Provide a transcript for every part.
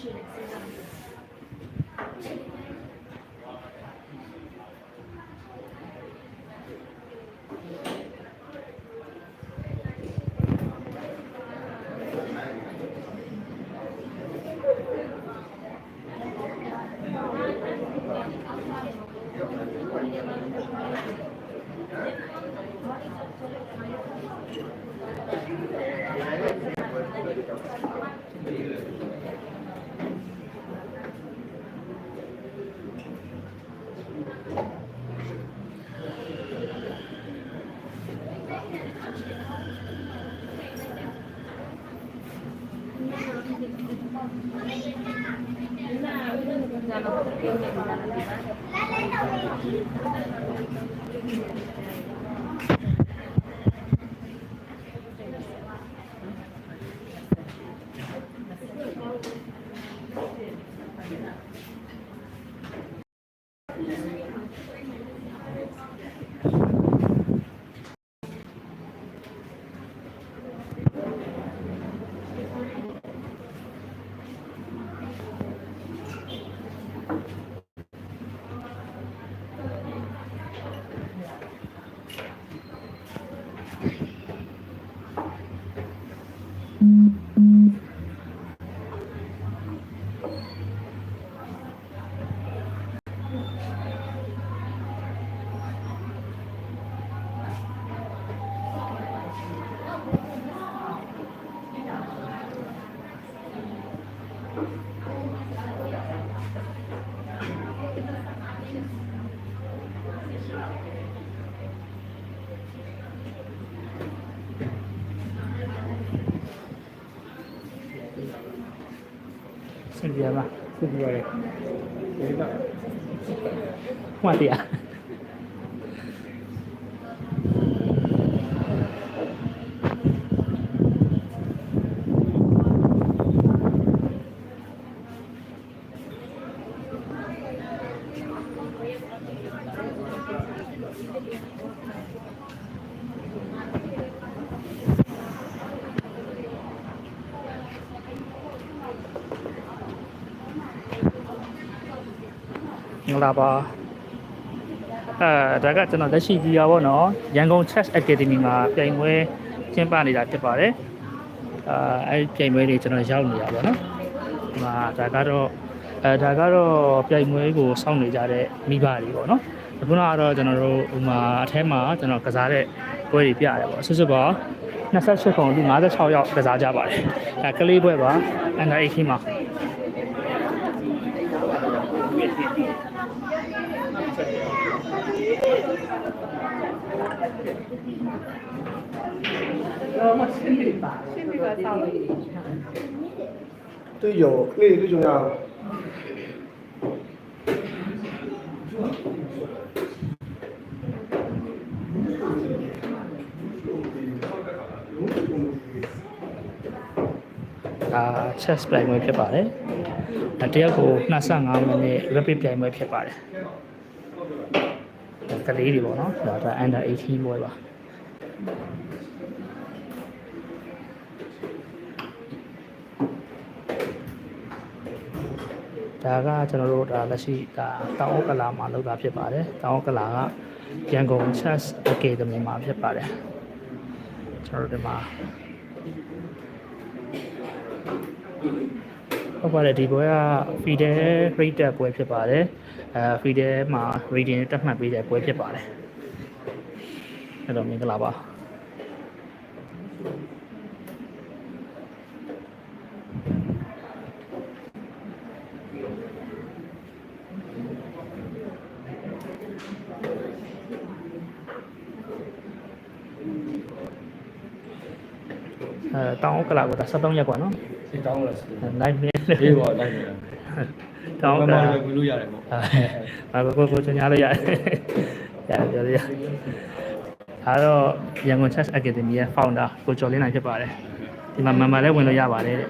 ဆမ်း nosotros tenemos que estar aquí. မရှိတဲ့စဉ်းစားစင်ပြပါစစ်ပြရတယ်ဒီကမှတ်တရား မင်္ဂလာပါအဲဒါကကျွန်တော်လက်ရှိကြည့်ရပါတော့ရန်ကုန် Chess Academy မှာပြိုင်ပွဲကျင်းပနေတာဖြစ်ပါတယ်အာအဲပြိုင်ပွဲတွေကျွန်တော်ရောက်နေရပါတော့ဒီမှာဒါကတော့အဲဒါကတော့ပြိုင်ပွဲကိုစောင့်နေကြတဲ့မိဘတွေပေါ့နော်အခုနကတော့ကျွန်တော်တို့ဟိုမှာအထဲမှာကျွန်တော်ကစားတဲ့ပွဲတွေပြရတယ်ပေါ့ဆွဆွပါ28ခုလူ56ယောက်ကစားကြပါတယ်အဲကလေးပွဲပါ အန်ဒါ18မှာ 对有那最重要。 ဒါ chess ပြိုင်ပွဲဖြစ်ပါတယ်။တရက်ကို25မိနစ် rapid ပြိုင်ပွဲဖြစ်ပါတယ်။ ကလေးတွေပေါ့နော်။ဒါဒါ under 18ပွဲပါ။ဒါကကျွန်တော်တို့ဒါလက်ရှိဒါတောင်ဩကလာမှာလုပ်တာဖြစ်ပါတယ်။တောင်ဩကလာကရန်ကုန် chess academy မှာဖြစ်ပါတယ်။ကျွန်တော်တို့ဒီမှာ ဟုတ်ပါတယ်ဒီပွဲက Fidel Rated ပွဲဖြစ်ပါတယ်အဲ Fidel မှာ rating တက်မှတ်ပေးတဲ့ပွဲဖြစ်ပါတယ်အဲ့တော့မင်္ဂလာပါအဲတောင်းကလာကဒါ73ရက်ကွာနော်စစ်တောင်းလာနိုင်မင်း ဒီပေါ်လိုက်နေတောင်းကဘာလာမှမလို့ရတယ်ပေါ့အဲကိုကိုကိုညာလို့ရတယ်ရတယ်ပြောရရအားတော့ရန်ကုန် Chess Academy ရဲ့ founder ကိုကျော်လင်းနိုင်ဖြစ်ပါတယ်ဒီမှာ member လည်းဝင်လို့ရပါတယ်တဲ့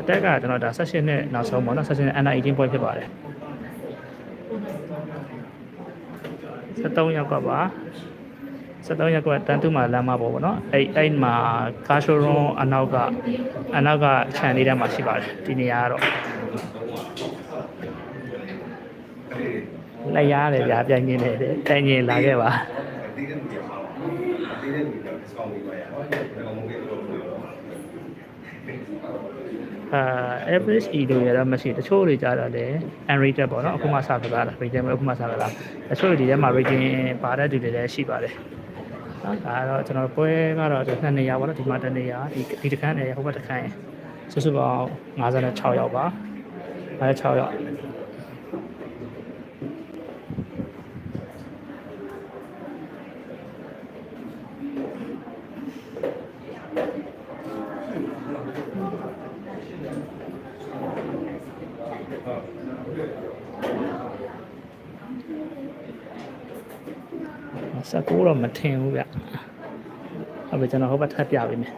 အတက်ကကျွန်တော်ဒါ session နဲ့နောက်ဆုံးပေါ့နော် session နဲ့ under 18 point ဖြစ်ပါတယ်73ရောက်ကပါ 73ရောက်ကတန်တူမှာလမ်းမပေါ်ပေါ့နော်အဲ့အဲ့မှာကားရှိုးရုံးအနောက်ကအနောက်ကခြံလေးထဲမှာရှိပါတယ်ဒီနေရာကတော့လက်ရတယ်ဗျာပြန်ကျင်နေတယ်တိုင်ကျင်လာခဲ့ပါတီးတဲ့လူတွေပါတီးတဲ့လူတွေ discount ပေးပါရအောင်ဒီကောင်မကြီးတော့လို့အာ average e တို့ရတော့မရှိတချို့တွေကြတော့လေ unrated ပေါ့နော်အခုမှစကလာတာ rating ပဲအခုမှစကလာတချို့တွေဒီထဲမှာ rating ပါတဲ့သူတွေလည်းရှိပါတယ် နော်ဒါတော့ကျွန်တော်ပွဲကတော့နှစ်နေရာပေါ့နော်ဒီမှာတစ်နေရာဒီဒီတစ်ခန်းနဲ့ဟိုဘက်တစ်ခန်းစုစုပေါင်း56ရောက်ပါ56ရောက် 19တော့မထင်ဘူးဗျဟုတ်ပြီကျွန်တော်ဟိုဘက်ထပ်ပြပေးမယ်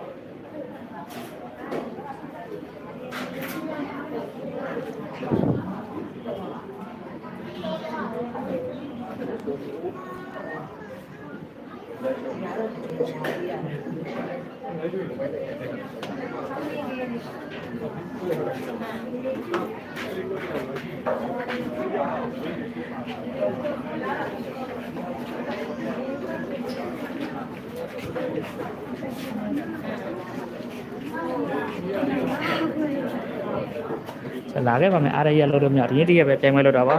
လာခဲ့ပါမယ်အားရရလို့တော့မရဒီနေ့တည်းရပဲပြန်မဲလို့တော့ပါ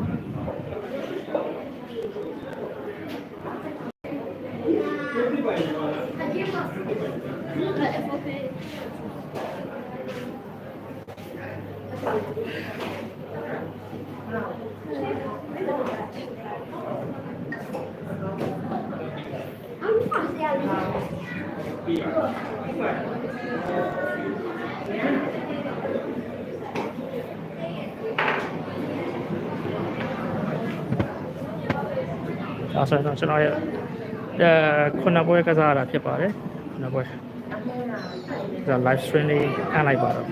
ဒါဆိုတော့ကျွန်တော်ရဲ့အဲခုနစ်ပွဲကစားရတာဖြစ်ပါတယ်ခုနစ်ပွဲဒါ live stream လေးအန်လိုက်ပါတော့